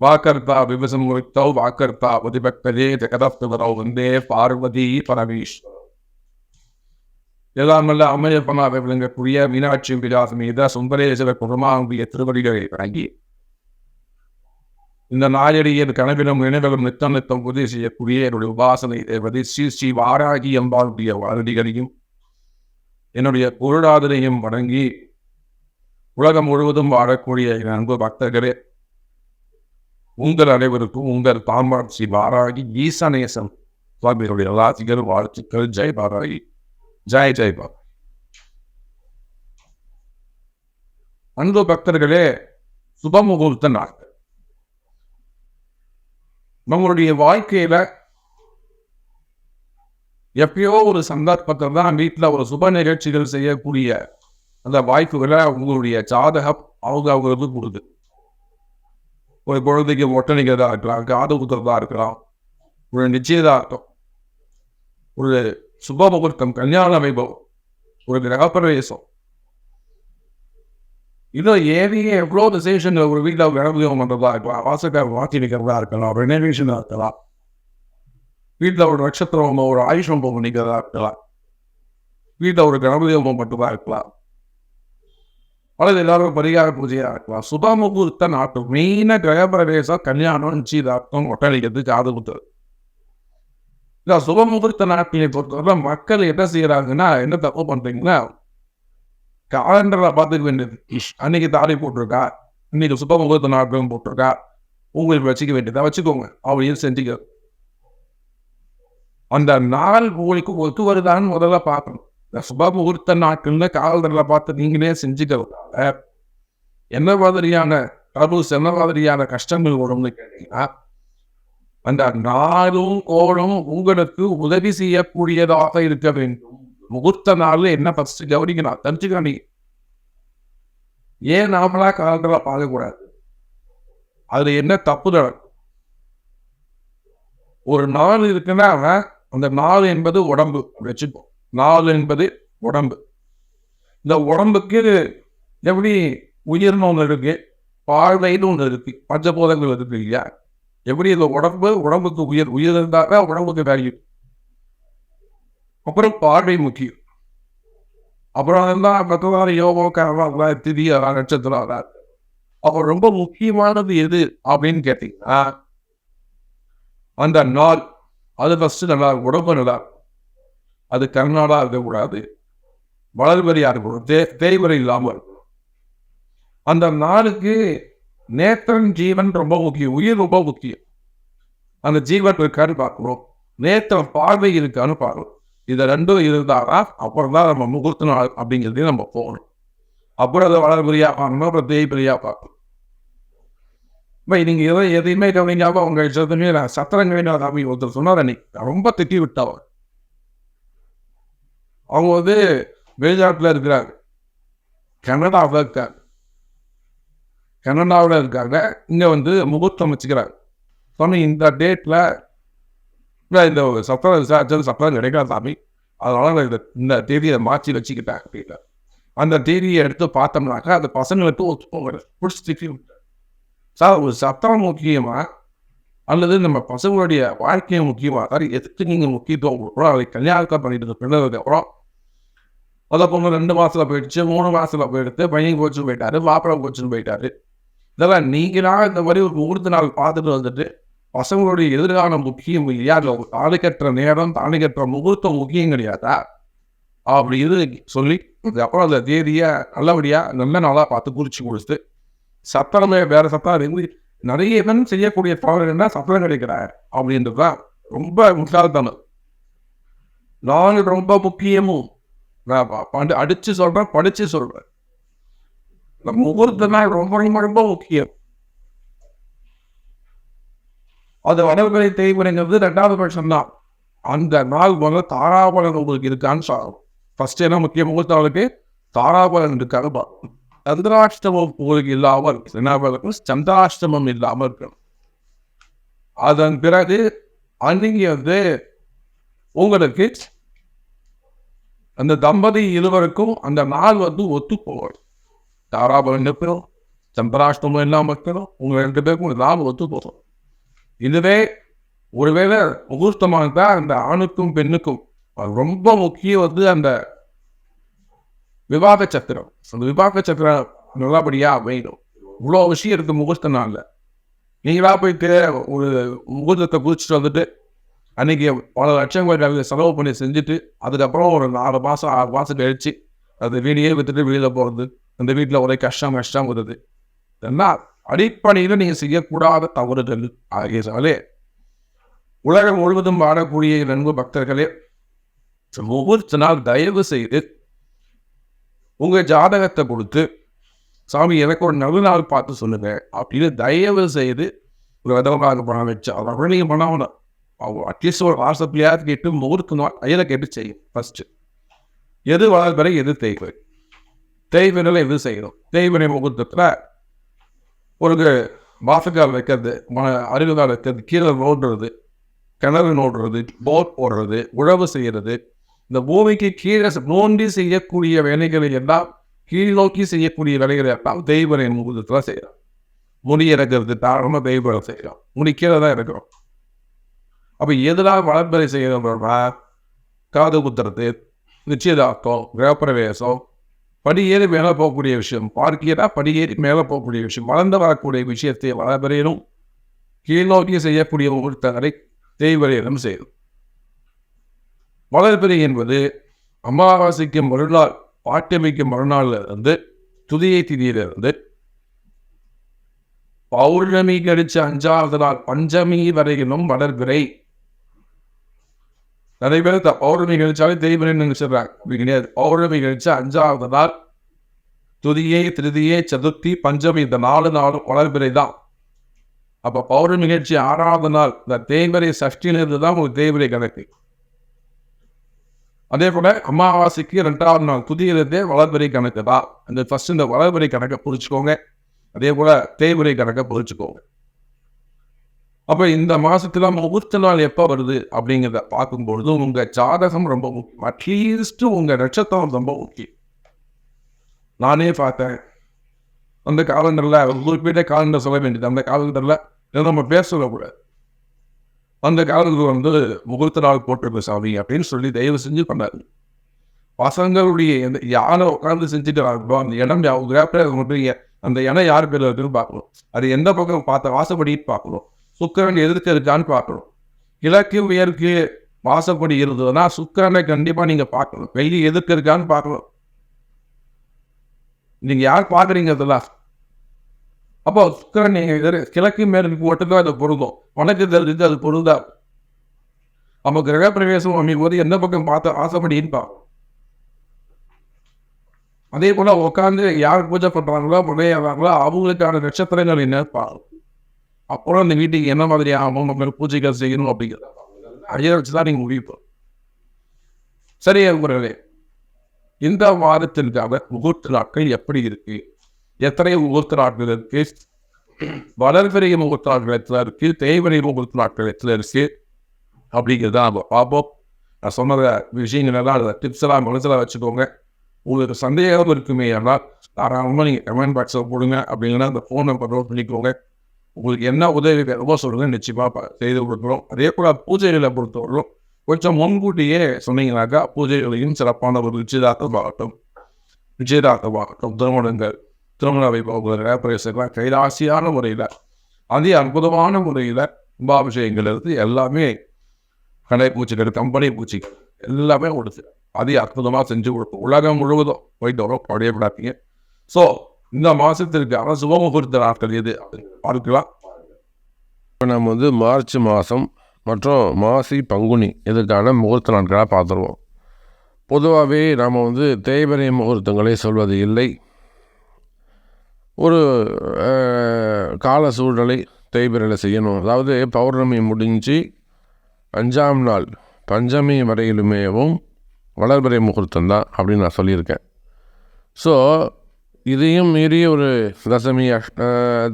வாக்கர்த்தா விவசமுத்தோ வாக்கர்த்தா உதிபக்தரே ஜெகதப்தவரோ வந்தே பார்வதி பரமேஸ்வரர் எல்லாமல்ல அம்மையப்பனாக விளங்கக்கூடிய மீனாட்சி விலாசம் மீத சுந்தரேஸ்வர குருமாவுடைய திருவடிகளை வழங்கி இந்த நாயடியின் கனவிலும் நினைவிலும் நித்தம் நித்தம் உதவி செய்யக்கூடிய என்னுடைய உபாசனை தேவதை ஸ்ரீ ஸ்ரீ வாராகி அம்பாளுடைய வாரதிகளையும் என்னுடைய பொருளாதாரையும் வழங்கி உலகம் முழுவதும் வாழக்கூடிய என் அன்பு பக்தர்களே உங்கள் அனைவருக்கும் உங்கள் தாமான் ஸ்ரீ பாராகி ஈசநேசம் சுவாமிகளுடைய ராசிகள் வாழ்த்துக்கள். ஜெய் பாராகி ஜெய் ஜெய் பாபா அன்பு பக்தர்களே சுபமுகூர்த்த நாட்கள் நம்மளுடைய வாழ்க்கையில எப்பயோ ஒரு சந்தர்ப்பத்தை தான் வீட்டில் ஒரு சுப நிகழ்ச்சிகள் செய்யக்கூடிய அந்த வாய்ப்புகளை உங்களுடைய ஜாதகம் அவங்க அவங்களுக்கு கொடுக்குது. ஒரு குழந்தைக்கு ஒட்டணிக்கிறதா இருக்கலாம் காது குத்துறதா இருக்கலாம் ஒரு நிச்சயதார்த்தம் ஒரு சுப முகூர்த்தம் கல்யாண வைபவம் ஒரு கிரகப்பிரவேசம். இன்னும் ஏவியே எவ்வளோ விசேஷங்கள் ஒரு வீட்டில் கிரகவியம் பண்ணுறதா இருக்கலாம் வாசக்கார வாத்தி நிற்கிறதா இருக்கலாம் ரெனோவேஷனாக இருக்கலாம் வீட்டில் ஒரு நட்சத்திரம் ஒரு ஆயுஷம் போக நிற்கிறதா இருக்கலாம். வீட்டில் ஒரு கணபதி ஹோமம் மட்டும்தான் இருக்கலாம். அல்லது எல்லாரும் பரிகார பூஜையாக இருக்கலாம் சுப முகூர்த்த நாட்டு மெயினாக கிரகப்பிரவேசம் கல்யாணம் நிச்சயதார்த்தம் ஒட்டளிக்கிறது காது குத்துறது இந்த சுப முகூர்த்த நாட்களை பொறுத்தவரை மக்கள் என்ன செய்கிறாங்கன்னா என்ன தப்பு பண்ணுறீங்கன்னா காலண்டரை பார்த்துக்க வேண்டியது இஷ், அன்னைக்கு தாலி போட்டிருக்கா இன்னைக்கு சுப முகூர்த்த நாட்களும் போட்டிருக்கா உங்களுக்கு வச்சுக்க வேண்டியதை வச்சுக்கோங்க அப்படின்னு செஞ்சுக்க அந்த நாள் உங்களுக்கு ஒத்து வருதான்னு முதல்ல பார்க்கணும் இந்த சுப முகூர்த்த நாட்கள்ல காலண்டரில் பார்த்து நீங்களே செஞ்சுக்கிறதால என்ன மாதிரியான கருஸ் என்ன மாதிரியான கஷ்டங்கள் வரும்னு கேட்டீங்கன்னா அந்த நாளும் கோளும் உங்களுக்கு உதவி செய்யக்கூடியதாக இருக்க வேண்டும். முகூர்த்த நாள் என்ன ஃபர்ஸ்ட் கவனிக்கணும்? தெரிஞ்சுக்க நீ ஏன் நாமளா காலத்தில் பார்க்கக்கூடாது? அதுல என்ன தப்பு நடக்கும்? ஒரு நாள் இருக்குன்னா அந்த நாள் என்பது உடம்பு வச்சுக்கோ. நாள் என்பது உடம்பு. இந்த உடம்புக்கு எப்படி உயிர்னு ஒன்று இருக்கு பார்வைன்னு ஒன்று இருக்கு பஞ்சபோதங்கள் இருக்கு இல்லையா? எப்படி இந்த உடம்பு உடம்புக்கு உயிர் உயிர் இருந்தாக்க உடம்புக்கு வேல்யூ. அப்புறம் பார்வை முக்கியம். அப்புறம் தான் மற்றவாறு யோகோ திதி நட்சத்திரம் அப்போ ரொம்ப முக்கியமானது எது அப்படின்னு கேட்டீங்கன்னா அந்த நாள் அது ஃபஸ்ட்டு நல்லா உடம்பு நல்லா இருக்கும் அது கர்நாடா இருக்கக்கூடாது வளர்வரியா இருக்கணும் தே தேய்வரை இல்லாமல். இருக்கணும் அந்த நாளுக்கு நேத்திரன் ஜீவன் ரொம்ப முக்கியம். உயிர் ரொம்ப முக்கியம். அந்த ஜீவன் இருக்கான்னு பார்க்கணும் நேத்திரம் பார்வை இருக்கான்னு பார்க்கணும் இதை ரெண்டும் இருந்தாதான் அப்புறம் தான் நம்ம முகூர்த்த நாள் அப்படிங்கிறதையும் நம்ம போகணும். அப்புறம் அதை வளர்புரியா பார்க்கணும் அப்புறம் தேய்புரியா பார்க்கணும். இப்போ நீங்கள் எதை எதையுமே கவனிக்காம அவங்க இஷ்டத்துமே நான் சத்திரம் கவிஞர் சாமி ஒருத்தர் சொன்னார் அன்னைக்கு ரொம்ப திட்டி விட்டவர் அவங்க வந்து வெளிநாட்டில் இருக்கிறாங்க. கனடாவில் இருக்காங்க. கனடாவில் இருக்காங்க. இங்கே வந்து முகூர்த்தம் வச்சுக்கிறாங்க. சொன்ன இந்த டேட்டில் இந்த சத்திரம் விசாரிச்சது சத்திரம் கிடைக்காது சாமி. அதனால் இந்த இந்த தேதியை மாற்றி வச்சுக்கிட்டேன் அப்படின்னா அந்த தேதியை எடுத்து பார்த்தோம்னாக்கா அந்த பசங்களுக்கு ஒத்து போகிறது பிடிச்சி சார் ஒரு சத்தம் முக்கியமாக அல்லது நம்ம பசங்களுடைய வாழ்க்கையை முக்கியமாக சார் எதுக்கு நீங்கள் முக்கியத்துவம் கொடுக்குறோம் அதை கல்யாணத்தை பண்ணிட்டு பிள்ளைகளுக்கு அப்புறம் முத பொண்ணு ரெண்டு மாசத்துல போயிடுச்சு மூணு மாசத்துல போயிடுத்து பையன் கோச்சு போயிட்டாரு மாப்பிள்ளை கோச்சுன்னு போயிட்டாரு. இதெல்லாம் நீங்களாக இந்த மாதிரி ஒரு முகூர்த்த நாள் பார்த்துட்டு வந்துட்டு பசங்களுடைய எதிர்காலம் முக்கியம் இல்லையா? இல்லை தாலி கட்டுற நேரம் தாலி கட்டுற முகூர்த்தம் முக்கியம் கிடையாதா? அப்படி இது சொல்லி அப்புறம் அந்த தேதியை நல்லபடியாக நல்ல நாளாக பார்த்து குறிச்சு கொடுத்து சத்திரமே வேற சத்தம் இருந்து நிறைய பேர் செய்யக்கூடிய தவறு என்ன? சத்திரம் கிடைக்கிறார் அப்படின்றது தான் ரொம்ப முட்டாள்தனம். நான் ரொம்ப முக்கியமும். நான் பண்டு அடிச்சு சொல்றேன் படிச்சு சொல்றேன். இந்த நாள் ரொம்ப ரொம்ப ரொம்ப முக்கியம். அது வடவுகளை தேய்முறைங்கிறது ரெண்டாவது பட்சம் தான் அந்த நாள் வந்து தாராபலன் உங்களுக்கு இருக்கான்னு சொல்லணும் ஃபர்ஸ்ட் என்ன முக்கிய முகூர்த்தவளுக்கு தாராபலன் இருக்கான்னு பார்க்கணும் சந்திராஷ்டமம் உங்களுக்கு இல்லாமல் இருக்கு. என்ன இருக்கும் சந்திராஷ்டமம் இல்லாமல் இருக்கணும். அதன் பிறகு அன்னைக்கு வந்து உங்களுக்கு அந்த தம்பதி இருவருக்கும் அந்த நாள் வந்து ஒத்து போகணும் தாராபலன் இருக்கணும் சந்திராஷ்டமம் இல்லாமல் இருக்கணும் உங்கள் ரெண்டு பேருக்கும் நாள் ஒத்து போகும் இதுவே ஒருவேளை முகூர்த்தமாக இருந்தால் அந்த ஆணுக்கும் பெண்ணுக்கும் அது ரொம்ப முக்கியம் வந்து அந்த விவாக சத்திரம். அந்த விவாக சத்திரம் நல்லபடியாக அமையணும். இவ்வளோ விஷயம் இருக்குது முகூர்த்த நாளில். நீங்களா போயிட்டு ஒரு முகூர்த்தத்தை குதிச்சுட்டு வந்துட்டு அன்னைக்கு பல லட்சம் கோடி செலவு பண்ணி செஞ்சுட்டு அதுக்கப்புறம் ஒரு நாலு மாதம் ஆறு மாதம் கழிச்சு அது வீடியே விற்றுட்டு வெளியில் போகிறது அந்த வீட்டில் ஒரே கஷ்டம் கஷ்டம் வருது. இதெல்லாம் அடிப்படையில் நீங்கள் செய்யக்கூடாத தவறுகள். ஆகியதாலே உலகம் முழுவதும் வாழக்கூடிய நண்பு பக்தர்களே ஒவ்வொரு நாள் தயவு செய்து உங்கள் ஜாதகத்தை கொடுத்து சாமி எனக்கு ஒரு நல்ல நாள் பார்த்து சொல்லுங்க. அப்படின்னு தயவு செய்து ஒரு விதமாக பணம் வச்சு அதை நீங்கள் பண்ண அட்லீஸ்ட் ஒரு வாட்ஸ்அப்லையாவது கேட்டு முகூர்த்த நாள் ஐயில கேட்டு செய்யும் ஃபர்ஸ்ட் எது வளர்பிறை எது தேய்வை? தேய்வினில் எது செய்யணும் தேய்வினை முகூர்த்தத்தில் ஒரு வாசக்கால் வைக்கிறது ம அருகுகால் வைக்கிறது கீழே நோடுறது கிணறு நோடுறது போர் போடுறது உழவு செய்கிறது. இந்த பூமிக்கு கீழே நோண்டி செய்யக்கூடிய வேலைகளை எல்லாம் கீழ் நோக்கி செய்யக்கூடிய வேலைகளை எல்லாம் தெய்வனை முகூர்த்தத்தில் செய்கிறோம் முடி இறக்கிறது தாராளமாக தெய்வம் செய்கிறோம் முடி கீழே தான் இருக்கிறோம் அப்போ எதெல்லாம் வளர்ப்பறை செய்யணும்னா காது குத்துறது நிச்சயதார்த்தம் கிரகப்பிரவேசம் படியேறி மேலே போகக்கூடிய விஷயம் பார்க்கியனா படியேறி மேலே போகக்கூடிய விஷயம் வளர்ந்து வரக்கூடிய விஷயத்தை வளர்பறையிலும் கீழ்நோக்கி செய்யக்கூடிய ஒருத்தரை தேய்வரையிலும் செய்யும் வளர்பிறை என்பது அமாவாசைக்கு மறுநாள் பாட்டமைக்கு மறுநாள்ல இருந்து துதியை திதியிலிருந்து பௌர்ணமி கழிச்ச அஞ்சாவது நாள் பஞ்சமி வரையிலும் வளர்பிறை நிறைய பேர் த- பௌர்ணமி கழிச்சாலே தெய்வனை நினைச்சிடுறாங்க அப்படி கிடையாது பௌர்ணமி கழிச்ச அஞ்சாவது நாள் துதியை திருதியை சதுர்த்தி பஞ்சமி இந்த நாலு நாளும் வளர்பிறை தான் அப்போ பௌர்ணமி நிகழ்ச்சி ஆறாவது நாள் இந்த தேய்வரை சஷ்டியிலிருந்து தான் உங்களுக்கு தேய்வரை கணக்கு அதே போல அமாவாசைக்கு ரெண்டாவது நாள் துதியிலிருந்தே வளர்பிறை கணக்கு தான் அந்த ஃபர்ஸ்ட் இந்த வளர்பிறை கணக்கை புரிச்சுக்கோங்க அதே போல தேய்வரை கணக்கை புரிச்சுக்கோங்க அப்போ இந்த மாதத்தில் முகூர்த்த நாள் எப்போ வருது அப்படிங்கிறத பார்க்கும்பொழுது உங்கள் ஜாதகம் ரொம்ப முக்கியம். அட்லீஸ்ட் உங்கள் நட்சத்திரம் ரொம்ப முக்கியம். நானே பார்த்தேன். அந்த காலண்டரில் குறிப்பிட்ட காலண்டர் சொல்ல வேண்டியது. அந்த காலண்டரில் நம்ம பேர் சொல்லக்கூடாது அந்த காலத்தில் வந்து முகூர்த்த நாள் போட்டிருக்க சாமி அப்படின்னு சொல்லி தயவு செஞ்சு பண்ணாரு பசங்களுடைய எந்த யாரை உட்கார்ந்து செஞ்சுட்டு வரப்போ அந்த இடம் அவங்க அந்த இடம் யார் பேர் இருக்குன்னு பார்க்கணும். அது எந்த பக்கம் பார்த்த வாசப்படின்னு பார்க்கணும். சுக்கரன் எதிர்க்க இருக்கான்னு பார்க்கணும். கிழக்கு உயர்க்கு வாசப்படி இருந்ததுன்னா சுக்கரனை கண்டிப்பாக நீங்கள் பார்க்கணும். வெள்ளி எதிர்க்க இருக்கான்னு பார்க்கணும். நீங்கள் யார் பார்க்குறீங்க அதெல்லாம் அப்போ சுக்கரன் நீங்கள் எதிர் கிழக்கு மேற்கு மட்டும்தான் அது பொருந்தும். உனக்கு தெரிஞ்சு அது பொருந்தா நம்ம கிரகப்பிரவேசம் அமைக்கும் போது எந்த பக்கம் பார்த்து ஆசைப்படின்னு பார்ப்போம் அதே போல் உட்காந்து யார் பூஜை பண்ணுறாங்களோ முறையாகிறாங்களோ அவங்களுக்கான நட்சத்திரங்கள் என்ன பார்க்கணும் அப்புறம் அந்த வீட்டுக்கு என்ன மாதிரி ஆகும் நம்ம பூஜைகள் செய்யணும் அப்படிங்கிறத ஐயா வச்சு தான் நீங்கள் முடிவு சரி குரவே இந்த வாரத்திற்காக முகூர்த்த நாட்கள் எப்படி இருக்கு? எத்தனை முகூர்த்த நாட்கள் இருக்கு? வளர்பிறை முகூர்த்த நாட்கள் எத்தனை இருக்கு? தேய்வரை முகூர்த்த நாட்கள் எத்தனை இருக்கு? அப்படிங்கிறத நம்ம பார்ப்போம். நான் சொன்ன விஷயங்கள் எல்லாம் டிப்ஸ் எல்லாம் மனசில் வச்சுக்கோங்க. உங்களுக்கு சந்தேகம் இருக்குமே ஆனால் தாராளமாக நீங்கள் கமெண்ட் பாக்ஸில் போடுங்க. அப்படிங்கன்னா அந்த ஃபோன் நம்பர் நோட் பண்ணிக்கோங்க. உங்களுக்கு என்ன உதவி வேணுமோ சொல்லுங்க நிச்சயமாக செய்து கொடுக்குறோம். அதே போல் பூஜைகளை பொறுத்தவரைக்கும் கொஞ்சம் முன்கூட்டியே சொன்னீங்கன்னாக்கா பூஜைகளையும் சிறப்பான ஒரு நிச்சயதார்த்தமாகட்டும் நிச்சயதார்த்தமாகட்டும். திருமணங்கள் திருமண வைபவங்கள் ரேப்பரேசெல்லாம் கைராசியான முறையில் அதே அற்புதமான முறையில் கும்பாபிஷேகங்கள் இருந்து எல்லாமே கடை பூச்சிகள் கம்பெனி பூச்சிகள் எல்லாமே கொடுத்து அதே அற்புதமாக செஞ்சு கொடுப்போம் உலகம் முழுவதும் போயிட்டு அப்படியே படையப்படாதீங்க ஸோ இந்த மாதத்திற்கு மாதத்திற்கான சுபமுகூர்த்த நாட்கள் எது பார்க்கலாம். இப்போ நம்ம வந்து மார்ச் மாதம் மற்றும் மாசி பங்குனி இதற்கான முகூர்த்த நாட்களாக பார்த்துருவோம். பொதுவாகவே நாம் வந்து தேய்பிரை முகூர்த்தங்களை சொல்வது இல்லை. ஒரு கால சூழ்நிலை தேய்பிரையில் செய்யணும். அதாவது பௌர்ணமி முடிஞ்சு அஞ்சாம் நாள் பஞ்சமி வரையிலுமேவும் வளர்பிறை முகூர்த்தம் தான் அப்படின்னு நான் சொல்லியிருக்கேன். ஸோ இதையும் மீறி ஒரு தசமி அஷ்-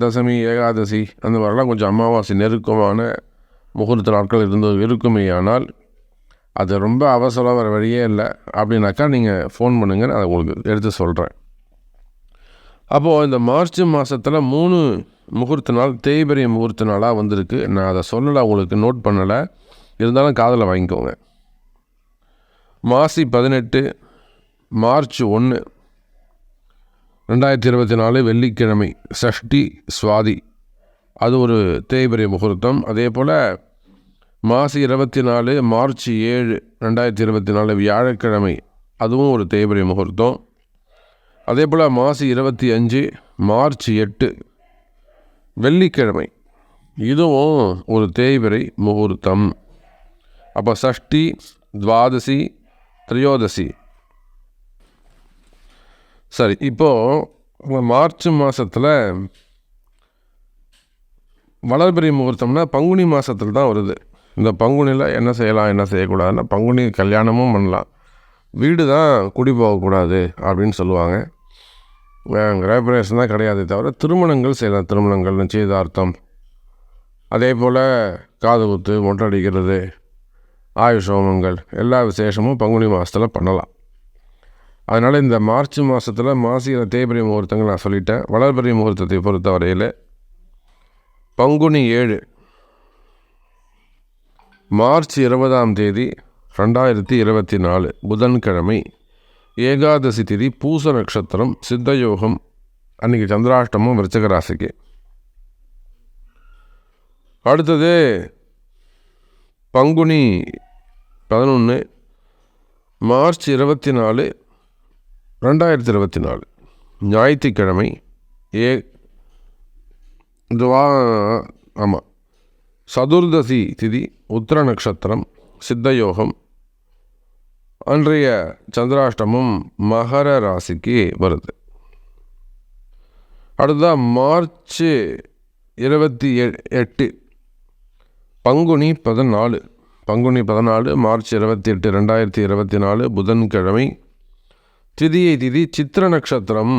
தசமி ஏகாதசி அந்த மாதிரிலாம் கொஞ்சம் அமாவாசை நெருக்கமான முகூர்த்த நாட்கள் இருந்து இருக்குமே. ஆனால் அது ரொம்ப அவசரம் வர வழியே இல்லை. அப்படின்னாக்கா நீங்கள் ஃபோன் பண்ணுங்கள் நான் உங்களுக்கு எடுத்து சொல்கிறேன் அப்போது இந்த மார்ச் மாதத்தில் மூணு முகூர்த்த நாள் தேய்பெரிய முகூர்த்த நாளாக வந்திருக்கு. நான் அதை சொல்லலை உங்களுக்கு நோட் பண்ணலை. இருந்தாலும் காதில் வாங்கிக்கோங்க. மாசி பதினெட்டு மார்ச் ஒன்று ரெண்டாயிரத்தி இருபத்தி நாலு வெள்ளிக்கிழமை சஷ்டி சுவாதி. அது ஒரு தேய்பிரை முகூர்த்தம். அதே போல் மாசி இருபத்தி நாலு மார்ச் ஏழு ரெண்டாயிரத்தி இருபத்தி நாலு வியாழக்கிழமை அதுவும் ஒரு தேய்பிரை முகூர்த்தம். அதே போல் மாசி இருபத்தி அஞ்சு மார்ச் எட்டு வெள்ளிக்கிழமை. இதுவும் ஒரு தேய்பிரை முகூர்த்தம். அப்போ சஷ்டி துவாதசி திரையோதசி சரி இப்போது மார்ச் மாதத்தில் வளர்பிறை முகூர்த்தம்னா பங்குனி மாதத்தில் தான் வருது. இந்த பங்குனியில் என்ன செய்யலாம் என்ன செய்யக்கூடாதுன்னா பங்குனி கல்யாணமும் பண்ணலாம். வீடு தான் குடி போகக்கூடாது அப்படின்னு சொல்லுவாங்க. கிரகப்பிரவேசம் தான் கிடையாதே தவிர திருமணங்கள் செய்யலாம் திருமணங்கள் நிச்சயதார்த்தம். அதே போல் காது குத்து மொட்டை அடிக்கிறது ஆயுஷ் ஹோமங்கள் எல்லா விசேஷமும் பங்குனி மாதத்தில் பண்ணலாம். அதனால் இந்த மார்ச் மாதத்தில் மாசிகர தேய்பிரி முகூர்த்தங்கள் நான் சொல்லிட்டேன். வளர்பிரி முகூர்த்தத்தை பொறுத்த வரையில் பங்குனி ஏழு மார்ச் இருபதாம் தேதி ரெண்டாயிரத்தி இருபத்தி நாலு புதன்கிழமை ஏகாதசி திதி பூச நட்சத்திரம் சித்தயோகம் அன்றைக்கி சந்திராஷ்டமும் விருச்சக ராசிக்கு அடுத்தது பங்குனி பதினொன்று மார்ச் இருபத்தி நாலு ரெண்டாயிரத்தி இருபத்தி நாலு ஞாயிற்றுக்கிழமை ஏ துவா ஆமாம் சதுர்தசி திதி உத்திர நட்சத்திரம் சித்தயோகம் அன்றைய சந்திராஷ்டமம் மகர ராசிக்கு வருது. அடுத்ததாக மார்ச் இருபத்தி எ எட்டு பங்குனி பதினாலு பங்குனி பதினாலு மார்ச் இருபத்தி எட்டு ரெண்டாயிரத்தி இருபத்தி நாலு புதன்கிழமை திதியை திதி சித்திர நட்சத்திரம்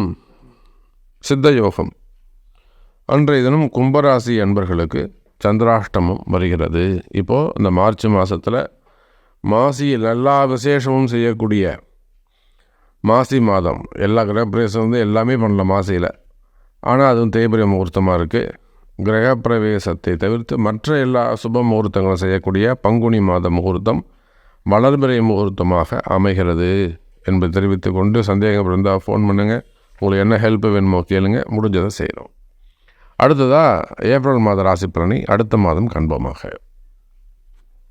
சித்தயோகம். அன்றைய தினம் கும்பராசி அன்பர்களுக்கு சந்திராஷ்டமம் வருகிறது. இப்போது இந்த மார்ச் மாதத்தில் மாசியில் எல்லா விசேஷமும் செய்யக்கூடிய மாசி மாதம். எல்லா கிரகப்பிரவேசம் வந்து எல்லாமே பண்ணல மாசியில். ஆனால் அதுவும் தேய்பிரிய முகூர்த்தமாக இருக்குது கிரகப்பிரவேசத்தை தவிர்த்து மற்ற எல்லா சுப முகூர்த்தங்களும் செய்யக்கூடிய பங்குனி மாத முகூர்த்தம் வளர்பிறை முகூர்த்தமாக அமைகிறது. என்பதை தெரிவித்து கொண்டு சந்தேகம் இருந்தால் ஃபோன் பண்ணுங்கள் உங்களுக்கு என்ன ஹெல்ப் வேணுமோ கேளுங்க. முடிஞ்சதை செய்கிறோம் அடுத்ததாக ஏப்ரல் மாத ராசி பலனை அடுத்த மாதம் காண்போமாக.